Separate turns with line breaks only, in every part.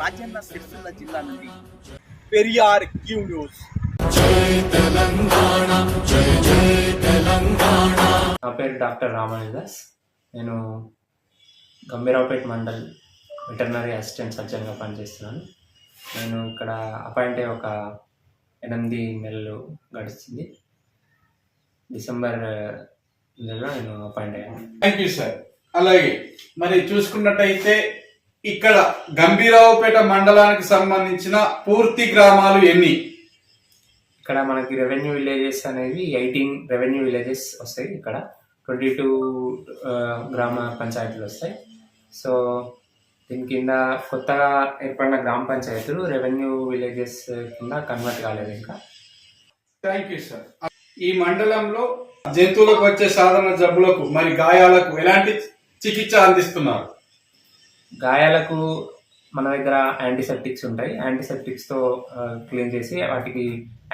రాజన్న సిరిసిల్ల జిల్లా నుండి Periyar Q news.
నా పేరు డాక్టర్ రామానుదాస్ నేను గంభీరావుపేట మండల్ వెటర్నరీ అసిస్టెంట్ సర్జన్గా పనిచేస్తున్నాను. నేను ఇక్కడ అపాయింట్ అయ్యి ఒక ఎనిమిది నెలలు గడుస్తుంది డిసెంబర్ నెలలో నేను అపాయింట్ అయ్యాను.
థ్యాంక్ యూ సార్ అలాగే మరి చూసుకున్నట్టయితే ఇక్కడ గంభీరావుపేట మండలానికి సంబంధించిన పూర్తి గ్రామాలు ఎన్ని?
ఇక్కడ మనకి రెవెన్యూ విలేజెస్ అనేవి ఎయిటీన్ రెవెన్యూ విలేజెస్ వస్తాయి. ఇక్కడ ట్వంటీ టూ గ్రామ పంచాయతీలు వస్తాయి. సో దీని కింద కొత్తగా ఏర్పడిన గ్రామ పంచాయతీలు రెవెన్యూ విలేజెస్ కింద కన్వర్ట్ కాలేదు ఇంకా.
Thank you sir. ఈ మండలంలో జంతువులకు వచ్చే సాధారణ జబ్బులకు మరి గాయాలకు ఎలాంటి చికిత్స అందిస్తున్నారు?
గాయాలకు మన దగ్గర యాంటీసెప్టిక్స్ ఉంటాయి. యాంటీసెప్టిక్స్తో క్లీన్ చేసి వాటికి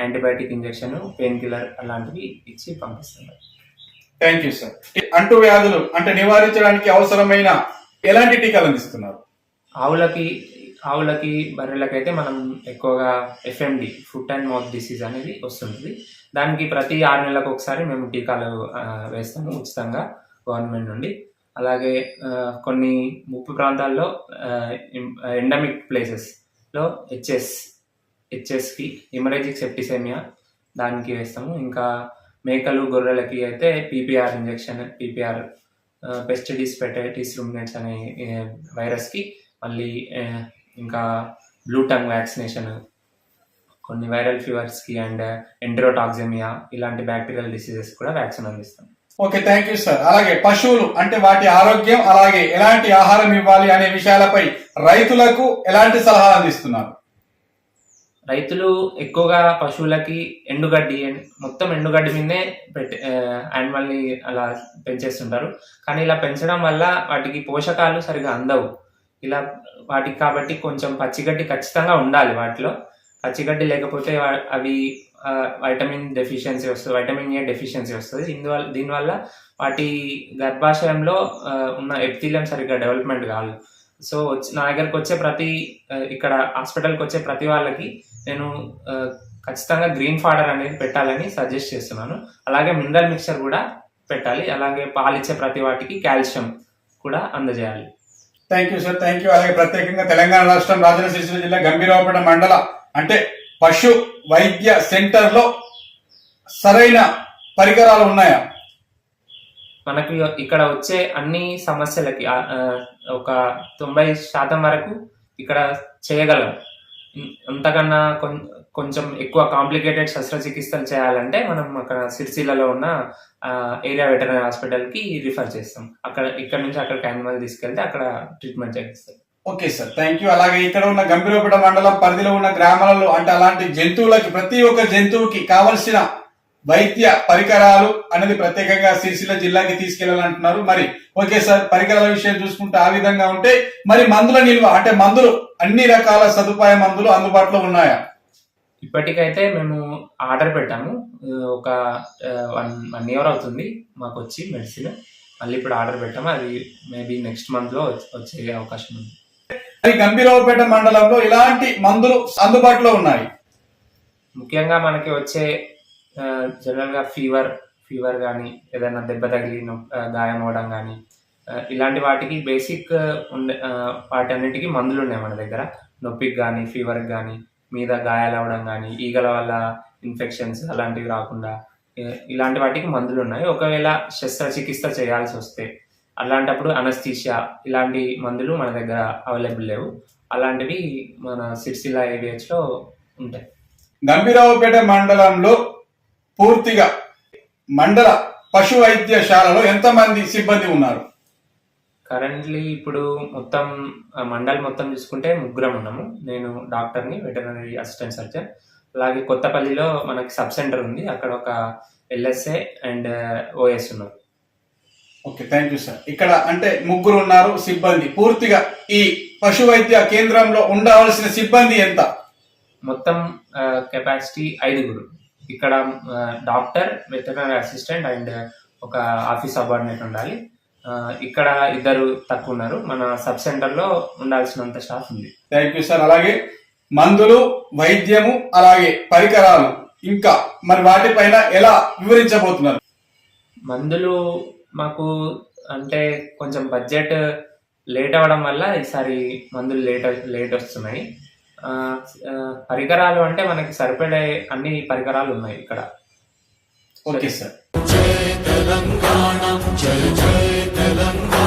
యాంటీబయాటిక్ ఇంజెక్షన్ పెయిన్ కిల్లర్ అలాంటివి ఇచ్చి పంపిస్తున్నారు.
Thank you sir. అంటు వ్యాధులు అంటే నివారించడానికి అవసరమైన ఎలాంటి టీకాలు అందిస్తున్నారు?
ఆవులకి ఆవులకి బర్రెలకి అయితే మనం ఎక్కువగా FMD foot and mouth disease అనేది వస్తుంటుంది. దానికి ప్రతి ఆరు నెలలకు ఒకసారి మేము టీకాలు వేస్తాము ఉచితంగా గవర్నమెంట్ నుండి. అలాగే కొన్ని ముప్పు ప్రాంతాల్లో ఎండమిక్ ప్లేసెస్లో హెచ్ఎస్ హెచ్ఎస్కి హిమరేజిక్ సెప్టిసెమియా దానికి వేస్తాము. ఇంకా మేకలు గొర్రెలకి అయితే PPR injection PPR peste des petits ruminants అనే వైరస్కి మళ్ళీ ఇంకా బ్లూ టంగ్ వ్యాక్సినేషన్ కొన్ని వైరల్ ఫీవర్స్కి అండ్ ఎండ్రోటాక్సిమియా ఇలాంటి బ్యాక్టీరియల్ డిసీజెస్ కూడా వ్యాక్సిన్ అందిస్తాం
ఓకే థ్యాంక్ యూ సార్ అలాగే పశువులు అంటే వాటి ఆరోగ్యం అలాగే ఎలాంటి ఆహారం ఇవ్వాలి అనే విషయాలపై రైతులకు ఎలాంటి సలహా అందిస్తున్నారు?
రైతులు ఎక్కువగా పశువులకి ఎండుగడ్డి మొత్తం ఎండుగడ్డి మీదే పెట్టి యానిమల్ని అలా పెంచేస్తుంటారు. కానీ ఇలా పెంచడం వల్ల వాటికి పోషకాలు సరిగా అందవు. ఇలా వాటికి కాబట్టి కొంచెం పచ్చిగడ్డి ఖచ్చితంగా ఉండాలి వాటిలో. పచ్చిగడ్డి లేకపోతే అవి వైటమిన్ డెఫిషియన్సీ వస్తుంది వైటమిన్ ఏ డెఫిషియన్సీ వస్తుంది. ఇందువల్ల దీనివల్ల వాటి గర్భాశయంలో ఉన్న ఎప్థీలియం సరిగ్గా డెవలప్మెంట్ కాదు. సో నా దగ్గరకు వచ్చే ప్రతి ఇక్కడ హాస్పిటల్కి వచ్చే ప్రతి వాళ్ళకి నేను ఖచ్చితంగా గ్రీన్ ఫాడర్ అనేది పెట్టాలని సజెస్ట్ చేస్తున్నాను. అలాగే మినరల్ మిక్చర్ కూడా పెట్టాలి. అలాగే పాలిచ్చే ప్రతి వాటికి కాల్షియం కూడా అందజేయాలి.
Thank you sir thank you అలాగే ప్రత్యేకంగా తెలంగాణ రాష్ట్రం రాజన్న సిరిసిల్ల జిల్లా గంభీరావుపేట మండల అంటే పశు వైద్య సెంటర్లో సరైన పరికరాలు ఉన్నాయా?
మనకి ఇక్కడ వచ్చే అన్ని సమస్యలకి ఒక తొంభై శాతం వరకు ఇక్కడ చేయగలం. అంతకన్నా కొం- కొంచెం ఎక్కువ కాంప్లికేటెడ్ శస్త్రచికిత్సలు చేయాలంటే మనం అక్కడ సిరిసిల్లలో ఉన్న ఏరియా వెటరీ హాస్పిటల్కి రిఫర్ చేస్తాం. అక్కడ ఇక్కడ నుంచి అక్కడికి యానిమల్ తీసుకెళ్తే అక్కడ ట్రీట్మెంట్ చేస్తాం
ఓకే సార్ థ్యాంక్ యూ అలాగే ఇక్కడ ఉన్న గంభీరపేట మండలం పరిధిలో ఉన్న గ్రామాలలో అంటే అలాంటి జంతువులకి ప్రతి ఒక్క జంతువుకి కావలసిన వైద్య పరికరాలు అనేది ప్రత్యేకంగా సిరిసిల్ల జిల్లాకి తీసుకెళ్ళాలంటున్నారు. మరి ఓకే సార్ పరికరాల విషయం చూసుకుంటే ఆ విధంగా ఉంటే మరి మందుల నిల్వ అంటే మందులు అన్ని రకాల సదుపాయ మందులు అందుబాటులో ఉన్నాయా?
ఇప్పటికైతే మేము ఆర్డర్ పెట్టాము. ఒక వన్ వన్ ఇయర్ అవుతుంది మాకు వచ్చి మెడిసిన్. మళ్ళీ ఇప్పుడు ఆర్డర్ పెట్టాము. అది మేబీ నెక్స్ట్ మంత్లో వచ్చే అవకాశం ఉంది.
గంభీరావుపేట మండలంలో ఇలాంటి మందులు అందుబాటులో ఉన్నాయి.
ముఖ్యంగా మనకి వచ్చే జనరల్గా ఫీవర్ ఫీవర్ కానీ ఏదైనా దెబ్బ తగిలి గాయం అవడం కానీ ఇలాంటి వాటికి బేసిక్ ఉండే వాటి అన్నిటికీ మందులు ఉన్నాయి మన దగ్గర. నొప్పికి కానీ ఫీవర్కి కానీ మీద గాయాలు అవ్వడం కానీ ఈగల వల్ల ఇన్ఫెక్షన్స్ అలాంటివి రాకుండా ఇలాంటి వాటికి మందులు ఉన్నాయి. ఒకవేళ శస్త్రచికిత్స చేయాల్సి వస్తే అలాంటప్పుడు అనస్థీషియా ఇలాంటి మందులు మన దగ్గర అవైలబుల్ లేవు. అలాంటివి మన సిరిసిల్ల ఏవిహెచ్లో ఉంటాయి.
గంభీరావుపేట మండలంలో పూర్తిగా మండల పశు వైద్యశాలలో ఎంతమంది సిబ్బంది ఉన్నారు?
కరెంట్లీ ఇప్పుడు మొత్తం మండల్ మొత్తం చూసుకుంటే ముగ్గురం ఉన్నాము. నేను డాక్టర్ని వెటర్నరీ అసిస్టెంట్ సర్జన్ అలాగే కొత్తపల్లిలో మనకి సబ్ సెంటర్ ఉంది. అక్కడ ఒక ఎల్ఎస్ఏ అండ్ ఓఎస్ ఉన్నారు.
ఓకే థ్యాంక్ యూ సార్ ఇక్కడ అంటే ముగ్గురు ఉన్నారు సిబ్బంది. పూర్తిగా ఈ పశు వైద్య కేంద్రంలో ఉండవలసిన సిబ్బంది ఎంత?
మొత్తం కెపాసిటీ ఐదుగురు. ఇక్కడ డాక్టర్ వెటర్నరీ అసిస్టెంట్ అండ్ ఒక ఆఫీస్ సబార్డినేట్ ఉండాలి. ఇక్కడ ఇద్దరు తక్కువ ఉన్నారు. మన సబ్ సెంటర్లో ఉండాల్సినంత స్టాఫ్ ఉంది.
థ్యాంక్ యూ సార్ అలాగే మందులు వైద్యము అలాగే పరికరాలు. ఇంకా మరి వాటిపైన ఎలా వివరించబోతున్నారు?
మందులు మాకు అంటే కొంచెం బడ్జెట్ లేట్ అవ్వడం వల్ల ఈసారి మందులు లేట్ లేట్ వస్తున్నాయి. పరికరాలు అంటే మనకి సరిపడే అన్ని పరికరాలు ఉన్నాయి ఇక్కడ.
Okay sir
Telangana.